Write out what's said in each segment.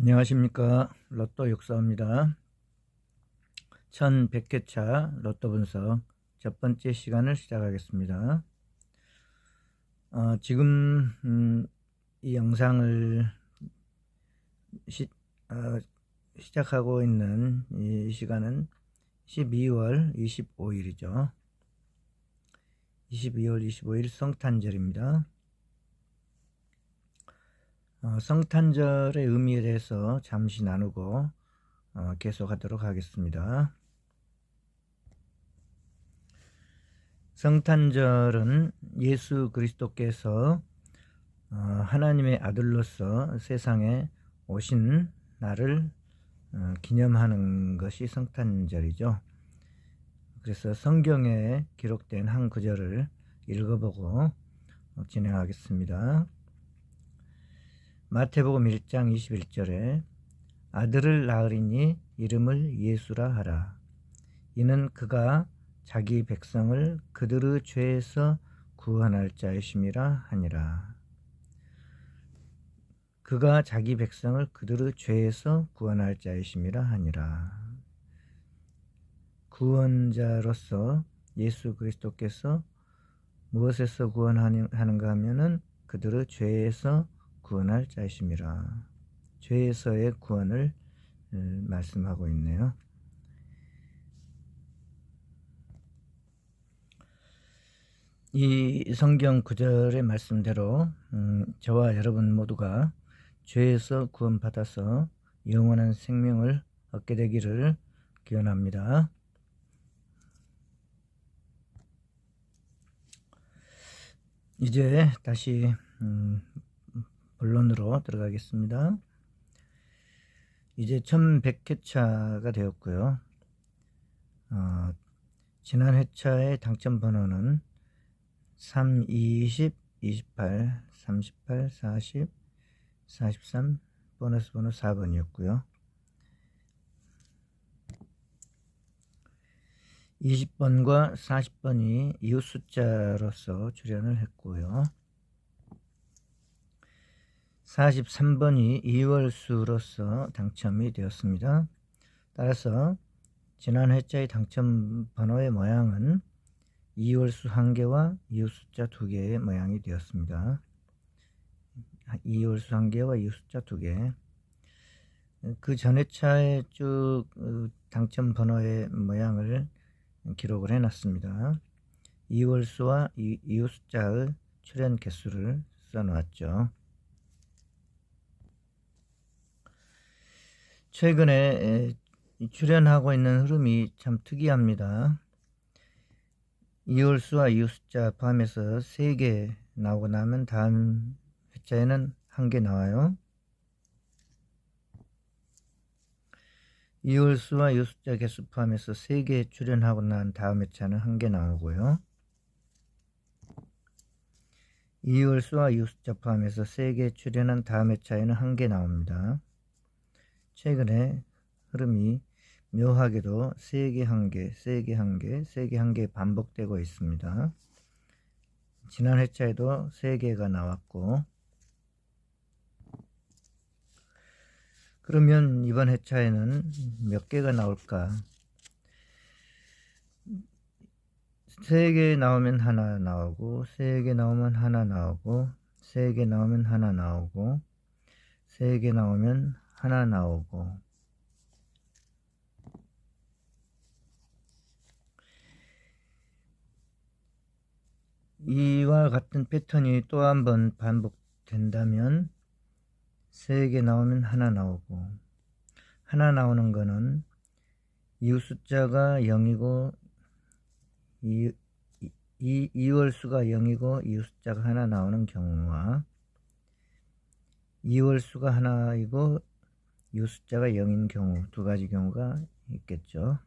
안녕하십니까. 로또 육사입니다. 1100회차 로또 분석 첫 번째 시간을 시작하겠습니다. 어, 지금 음, 이 영상을 시, 어, 시작하고 있는 이 시간은 12월 25일이죠. 22월 25일 성탄절입니다 어, 성탄절의 의미에 대해서 잠시 나누고 어, 계속하도록 하겠습니다. 성탄절은 예수 그리스도께서 어, 하나님의 아들로서 세상에 오신 날을 어, 기념하는 것이 성탄절이죠. 그래서 성경에 기록된 한 구절을 읽어보고 어, 진행하겠습니다. 마태복음 1장 21절에 아들을 낳으리니 이름을 예수라 하라. 이는 그가 자기 백성을 그들의 죄에서 구원할 자이심이라 하니라. 그가 자기 백성을 그들의 죄에서 구원할 자이심이라 하니라. 구원자로서 예수 그리스도께서 무엇에서 구원하는가 하면은 그들의 죄에서 구원할 자이심이라. 죄에서의 구원을 음, 말씀하고 있네요. 이 성경 구절의 말씀대로 음, 저와 여러분 모두가 죄에서 구원받아서 영원한 생명을 얻게 되기를 기원합니다. 이제 다시 음, 본론으로 들어가겠습니다. 이제 1100회차가 되었고요. 어, 지난 회차의 당첨 번호는 3, 20, 28, 38, 40, 43, 보너스 번호 4번이었고요. 20번과 40번이 이웃 숫자로서 출연을 했고요. 43번이 2월수로서 당첨이 되었습니다. 따라서 지난 회차의 당첨 번호의 모양은 2월수 1개와 이웃 숫자 2개의 모양이 되었습니다. 2월수 1개와 이웃 숫자 2개 그 전회차에 쭉 어, 당첨 번호의 모양을 기록을 해놨습니다. 2월수와 이웃 숫자의 출연 개수를 써놓았죠. 최근에 출연하고 있는 흐름이 참 특이합니다. 이월수와 이웃숫자 포함해서 3개 나오고 나면 다음 회차에는 한 개 나와요. 이월수와 이웃숫자 개수 포함해서 3개 출연하고 난 다음 회차는 한 개 나오고요. 이월수와 이웃숫자 포함해서 3개 출연한 다음 회차에는 한 개 나옵니다. 최근에 흐름이 묘하게도 세개 한 개, 세개한 개, 세개한개 반복되고 있습니다. 지난 회차에도 세 개가 나왔고 그러면 이번 회차에는 몇 개가 나올까? 세 개 나오면 하나 나오고 세 개 나오면 하나 나오고 세 개 나오면 하나 나오고 세 개 나오면 하나 나오고. 이와 같은 패턴이 또 한 번 반복된다면 세 개 나오면 하나 나오고. 하나 나오는 거는 이웃 숫자가 0이고 이, 이, 이월수가 0이고 이웃 숫자가 하나 나오는 경우와 이월수가 하나이고 이 숫자가 0인 경우 두 가지 경우가 있겠죠.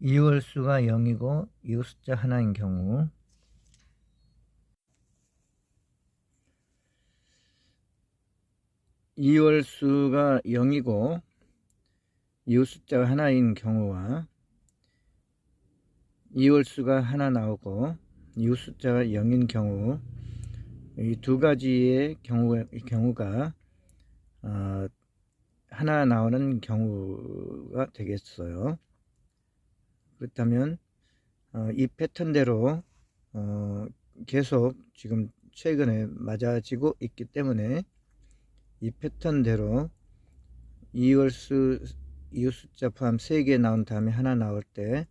이월수가 0이고 이 숫자 하나인 경우 이월수가 0이고 이 숫자가 하나인 경우와 이월수가 하나 나오고 이웃 숫자가 0인 경우 이 두 가지의 경우, 경우가 어, 하나 나오는 경우가 되겠어요. 그렇다면 어, 이 패턴대로 어, 계속 지금 최근에 맞아지고 있기 때문에 이 패턴대로 이월수 이웃 숫자 포함 3개 나온 다음에 하나 나올 때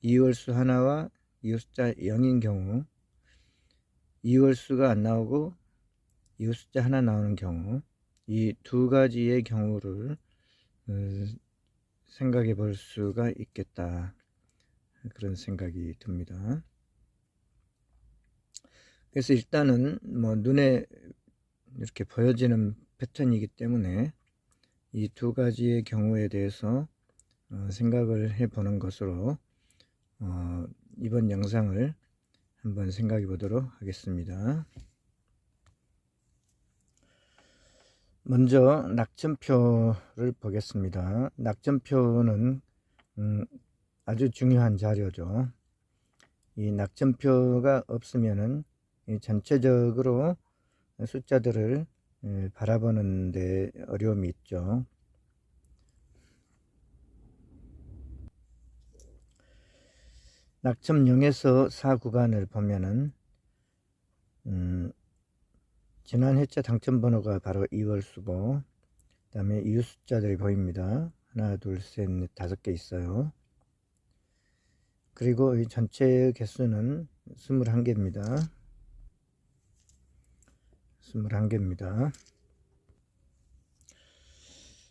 이월수 하나와 이웃 숫자 0인 경우 이월수가 안 나오고 이웃 숫자 하나 나오는 경우 이 두 가지의 경우를 어, 생각해 볼 수가 있겠다 그런 생각이 듭니다. 그래서 일단은 뭐 눈에 이렇게 보여지는 패턴이기 때문에 이 두 가지의 경우에 대해서 어, 생각을 해 보는 것으로 어, 이번 영상을 한번 생각해 보도록 하겠습니다. 먼저 낙점표를 보겠습니다. 낙점표는 음, 아주 중요한 자료죠. 이 낙점표가 없으면은 전체적으로 숫자들을 예, 바라보는 데 어려움이 있죠. 낙점 0에서 4 구간을 보면은 음, 지난 해자 당첨 번호가 바로 2월 수고 그 다음에 이웃 숫자들이 보입니다. 하나 둘셋넷 다섯 개 있어요. 그리고 이 전체 개수는 21개입니다. 21개입니다.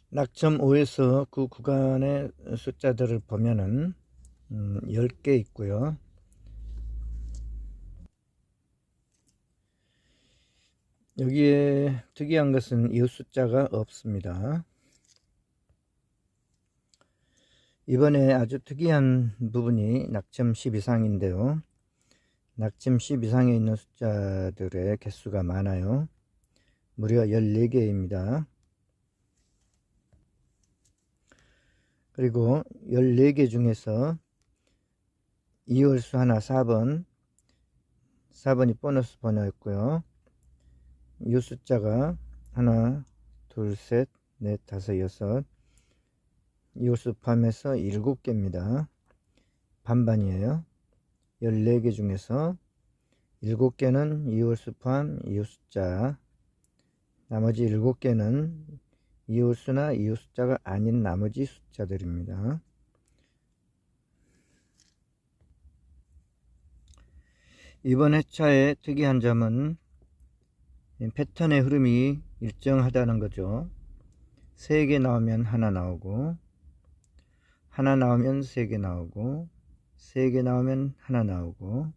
낙점 5에서 그 구간의 숫자들을 보면은 음, 10개 있고요. 여기에 특이한 것은 이웃 숫자가 없습니다. 이번에 아주 특이한 부분이 낙점 10 이상인데요. 낙점 10 이상에 있는 숫자들의 개수가 많아요. 무려 14개입니다. 그리고 14개 중에서 이월수 하나 4번 4번이 보너스 번호였고요. 이 숫자가 하나 둘셋넷 다섯 여섯 이월수 포함해서 7개입니다. 반반이에요. 14개 중에서 7개는 이월수 포함 이웃 숫자 나머지 7개는 이웃수나 이웃 숫자가 아닌 나머지 숫자들입니다. 이번 회차의 특이한 점은 패턴의 흐름이 일정하다는 거죠. 3개 나오면 하나 나오고 하나 나오면 3개 나오고 3개 나오면 하나 나오고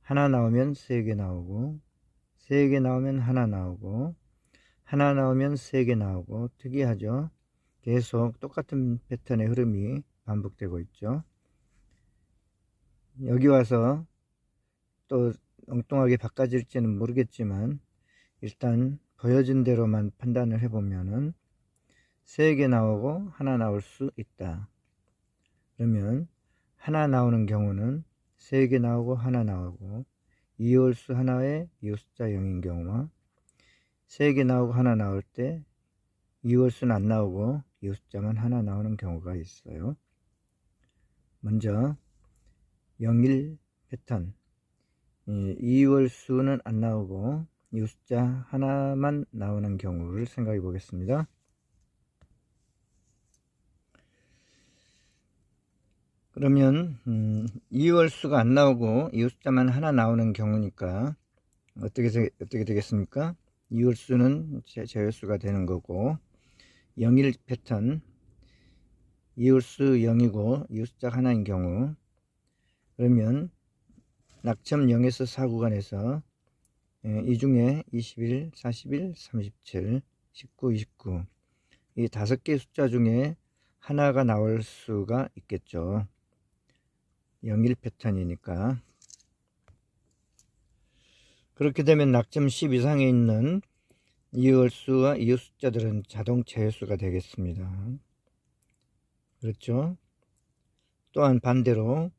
하나 나오면 3개 나오고 3개 나오면 하나 나오고 하나 나오면 3개 나오고 특이하죠. 계속 똑같은 패턴의 흐름이 반복되고 있죠. 여기 와서 또 엉뚱하게 바꿔질지는 모르겠지만 일단 보여진 대로만 판단을 해보면은 3개 나오고 하나 나올 수 있다. 그러면 하나 나오는 경우는 3개 나오고 하나 나오고 이월수 하나에 이웃숫자 0인 경우와 3개 나오고 하나 나올 때 이월수는 안 나오고 이웃숫자만 하나 나오는 경우가 있어요. 먼저 01 패턴 이월수는 안 나오고 이웃숫자 하나만 나오는 경우를 생각해 보겠습니다. 그러면 음, 2월수가 안 나오고 이웃숫자만 하나 나오는 경우니까 어떻게 어떻게 되겠습니까? 2월수는 제외수가 되는 거고 0일 패턴 이웃수 0이고 이웃숫자 하나인 경우 그러면 낙점 0에서 4 구간에서 이 중에 21, 41, 37, 19, 29 이 다섯 개 숫자 중에 하나가 나올 수가 있겠죠. 0일 패턴이니까 그렇게 되면 낙점 10 이상에 있는 이월수와 이웃 숫자들은 자동 제외수가 되겠습니다. 그렇죠? 또한 반대로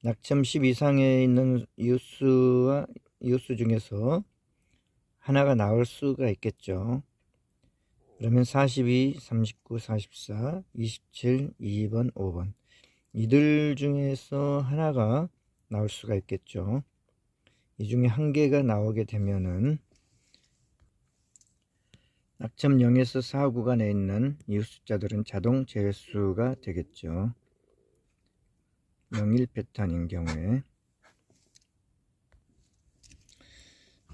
낙점 10 이상에 있는 이웃수와 이웃수 중에서 하나가 나올 수가 있겠죠. 그러면 42, 39, 44, 27, 2번, 5번. 이들 중에서 하나가 나올 수가 있겠죠. 이 중에 한 개가 나오게 되면은 낙점 0에서 4 구간에 있는 이웃 숫자들은 자동 제수가 되겠죠. 01 패턴인 경우에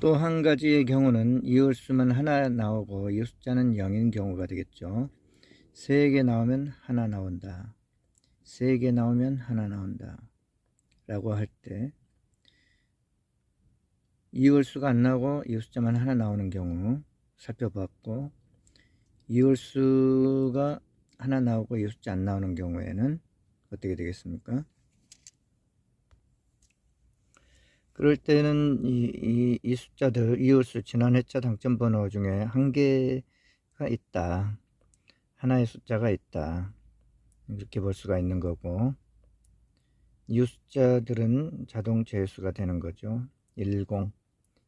또 한 가지의 경우는 이웃 수만 하나 나오고 이웃 숫자는 0인 경우가 되겠죠. 세 개 나오면 하나 나온다. 세 개 나오면 하나 나온다. 라고 할 때 이월 수가 안 나오고 이웃 숫자만 하나 나오는 경우 살펴봤고 이월 수가 하나 나오고 이웃 숫자 안 나오는 경우에는 어떻게 되겠습니까? 그럴 때는 이, 이, 이 숫자들 이웃수 지난 회차 당첨 번호 중에 한 개가 있다. 하나의 숫자가 있다. 이렇게 볼 수가 있는 거고 이웃 숫자들은 자동 제수가 되는 거죠. 10,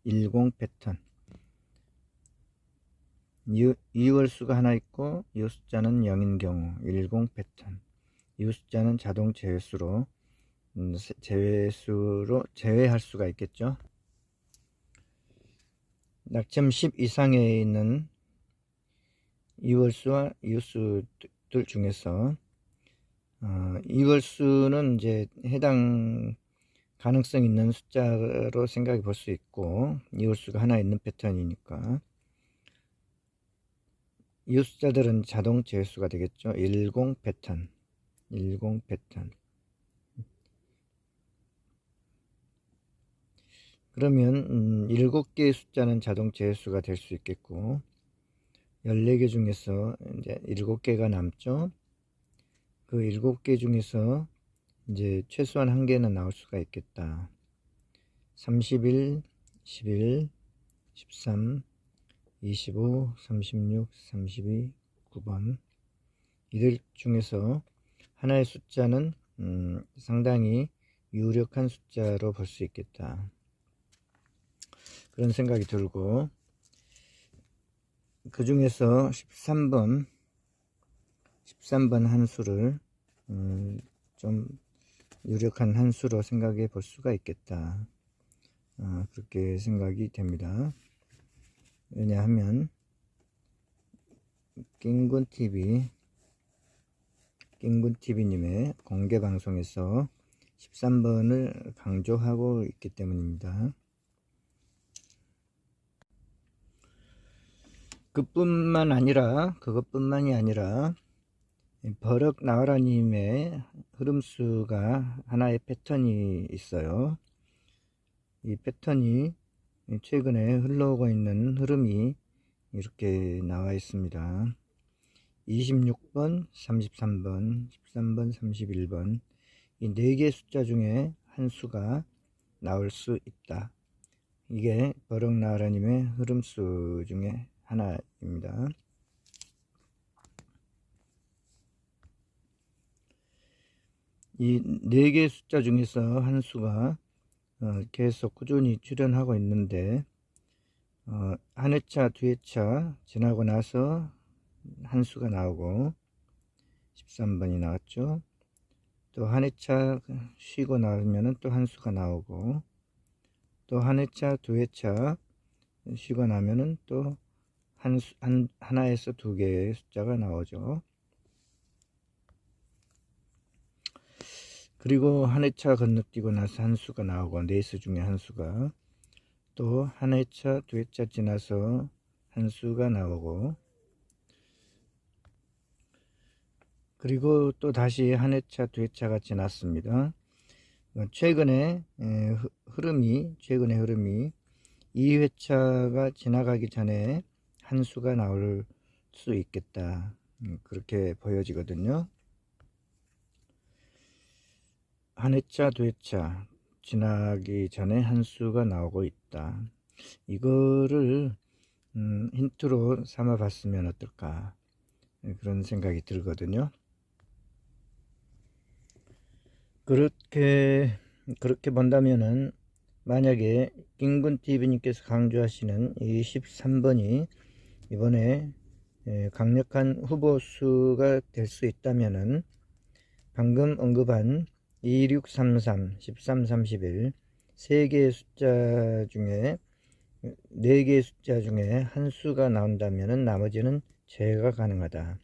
10 패턴. 이월 수가 하나 있고 이웃 숫자는 0인 경우 10 패턴. 이웃 숫자는 자동 제수로 음, 제외수로 제외할 수가 있겠죠. 낙점 10 이상에 있는 이월수와 이웃수들 중에서 어, 이월수는 이제 해당 가능성 있는 숫자로 생각해 볼 수 있고 이월수가 하나 있는 패턴이니까 이웃 숫자들은 자동 제수가 되겠죠. 10 패턴 10 패턴 그러면 음, 7개의 숫자는 자동 제수가 될 수 있겠고 14개 중에서 이제 7개가 남죠. 그 7개 중에서 이제 최소한 한 개는 나올 수가 있겠다. 31, 11, 13, 25, 36, 32, 9번 이들 중에서 하나의 숫자는 음, 상당히 유력한 숫자로 볼 수 있겠다. 그런 생각이 들고. 그 중에서 13번 13번 한 수를 음, 좀 유력한 한 수로 생각해 볼 수가 있겠다. 어, 그렇게 생각이 됩니다. 왜냐하면 낑군TV 낑군TV님의 공개방송에서 13번을 강조하고 있기 때문입니다 그뿐만 아니라 그것뿐만이 아니라 버럭 나와라님의 흐름수가 하나의 패턴이 있어요. 이 패턴이 최근에 흘러오고 있는 흐름이 이렇게 나와 있습니다. 26번, 33번, 13번, 31번 이 네 개 숫자 중에 한 수가 나올 수 있다. 이게 버럭 나와라님의 흐름수 중에 하나입니다. 이 네 개의 숫자 중에서 한 수가 어, 계속 꾸준히 출현하고 있는데 어, 한 회차, 두 회차 지나고 나서 한 수가 나오고 13번이 나왔죠. 또 한 회차 쉬고 나면 또 한 수가 나오고 또 한 회차, 두 회차 쉬고 나면은 또 한, 한, 하나에서 두 개의 숫자가 나오죠. 그리고 한 회차 건너뛰고 나서 한 수가 나오고 네 수 중에 한 수가 또 한 회차 두 회차 지나서 한 수가 나오고 그리고 또 다시 한 회차 두 회차가 지났습니다. 최근에 흐름이 최근의 흐름이 2회차가 지나가기 전에 한 수가 나올 수 있겠다. 음, 그렇게 보여지거든요. 한 회차, 두 회차 지나기 전에 한 수가 나오고 있다. 이거를 음, 힌트로 삼아 봤으면 어떨까 네, 그런 생각이 들거든요. 그렇게 그렇게 본다면은 만약에 김군 TV님께서 강조하시는 이 13번이 이번에 예, 강력한 후보 수가 될 수 있다면은 방금 언급한 2633, 1331 세 개의 숫자 중에 네 개의 숫자 중에 한 수가 나온다면은 나머지는 제외가 가능하다.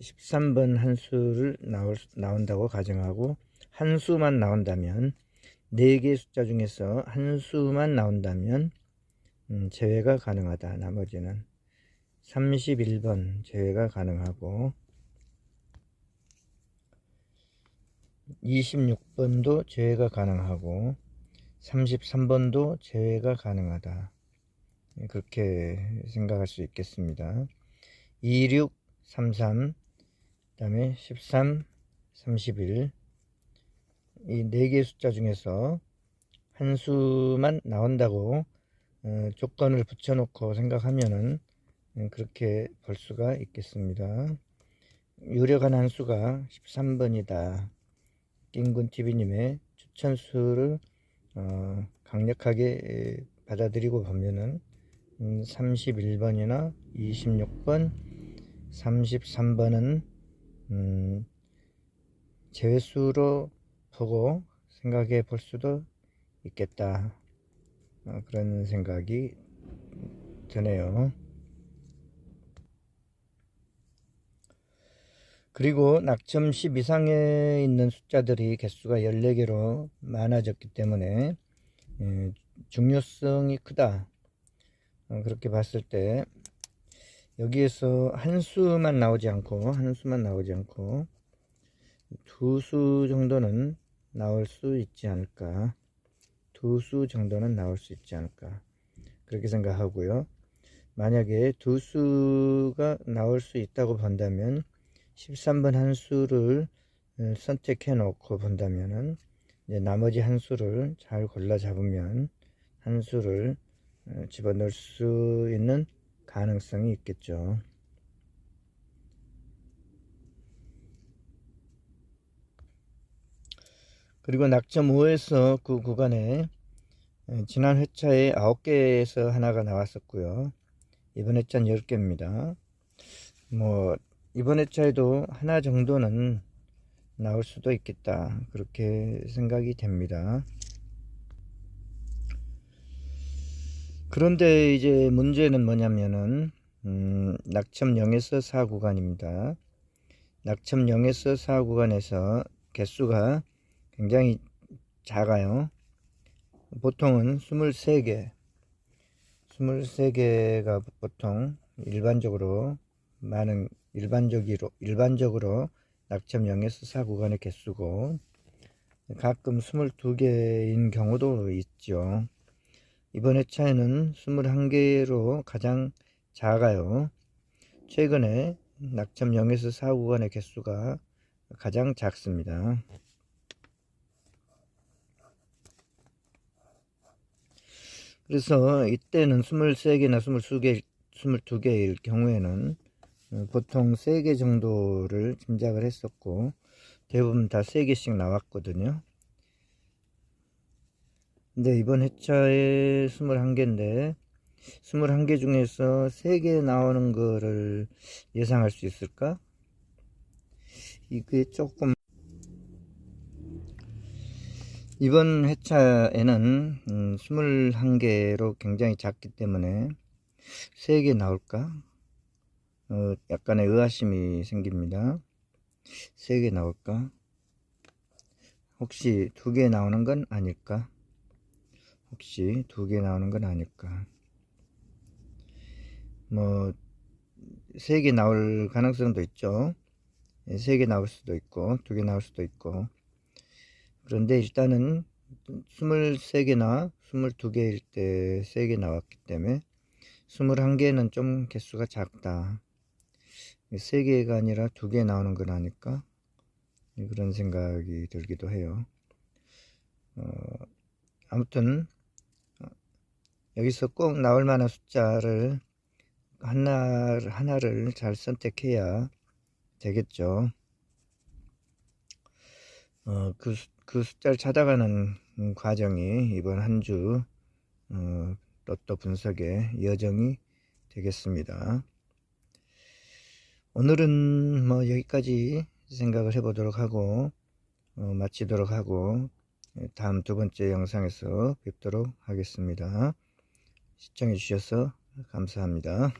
13번 한 수를 나올, 나온다고 가정하고 한 수만 나온다면 네 개의 숫자 중에서 한 수만 나온다면 음, 제외가 가능하다. 나머지는 31번 제외가 가능하고 26번도 제외가 가능하고 33번도 제외가 가능하다. 예, 그렇게 생각할 수 있겠습니다. 26, 33, 그 다음에 13, 31. 이 네 개의 숫자 중에서 한 수만 나온다고 어, 조건을 붙여놓고 생각하면은 음, 그렇게 볼 수가 있겠습니다. 유력한 한 수가 13번이다. 낑군TV님의 추천수를 어, 강력하게 받아들이고 보면은 음, 31번이나 26번, 33번은 음, 제외수로 보고 생각해 볼 수도 있겠다. 어, 그런 생각이 드네요. 그리고 낙점 10 이상에 있는 숫자들이 개수가 14개로 많아졌기 때문에 예, 중요성이 크다. 어, 그렇게 봤을 때 여기에서 한 수만 나오지 않고 한 수만 나오지 않고 두 수 정도는 나올 수 있지 않을까 두 수 정도는 나올 수 있지 않을까 그렇게 생각하고요 만약에 두 수가 나올 수 있다고 본다면 13번 한 수를 어, 선택해 놓고 본다면은 나머지 한 수를 잘 골라 잡으면 한 수를 어, 집어넣을 수 있는 가능성이 있겠죠. 그리고 낙점 5에서 그 구간에 어, 지난 회차에 9개에서 하나가 나왔었고요. 이번 회차는 10개입니다. 뭐 이번 회차에도 하나 정도는 나올 수도 있겠다. 그렇게 생각이 됩니다. 그런데 이제 문제는 뭐냐면은 음, 낙첨 0에서 4 구간입니다. 낙첨 0에서 4 구간에서 개수가 굉장히 작아요. 보통은 23개 23개가 보통 일반적으로 많은 일반적으로 일반적으로 낙첨 0에서 4 구간의 개수고 가끔 22개인 경우도 있죠. 이번 회차에는 21개로 가장 작아요. 최근에 낙점 0에서 4 구간의 개수가 가장 작습니다. 그래서 이때는 23개나 22개, 22개일 경우에는 보통 3개 정도를 짐작을 했었고 대부분 다 3개씩 나왔거든요. 근데 이번 회차에 21개인데 21개 중에서 3개 나오는 거를 예상할 수 있을까? 이게 조금 이번 회차에는 음, 21개로 굉장히 작기 때문에 3개 나올까? 어, 약간의 의아심이 생깁니다. 3개 나올까? 혹시 2개 나오는 건 아닐까? 혹시 두개 나오는 건 아닐까 뭐세개 나올 가능성도 있죠 예, 세개 나올 수도 있고 두개 나올 수도 있고 그런데 일단은 23개나 22개일 때 3개 나왔기 때문에 21개는 좀 개수가 작다. 3개가 아니라 2개 나오는 건 아닐까? 그런 생각이 들기도 해요. 어, 아무튼 여기서 꼭 나올 만한 숫자를 하나, 하나를 잘 선택해야 되겠죠. 어, 그, 수- 그 숫자를 찾아가는 음, 과정이 이번 한주 어, 로또 분석의 여정이 되겠습니다. 오늘은 뭐 여기까지 생각을 해보도록 하고 어, 마치도록 하고 예, 다음 두 번째 영상에서 뵙도록 하겠습니다. 시청해 주셔서 감사합니다.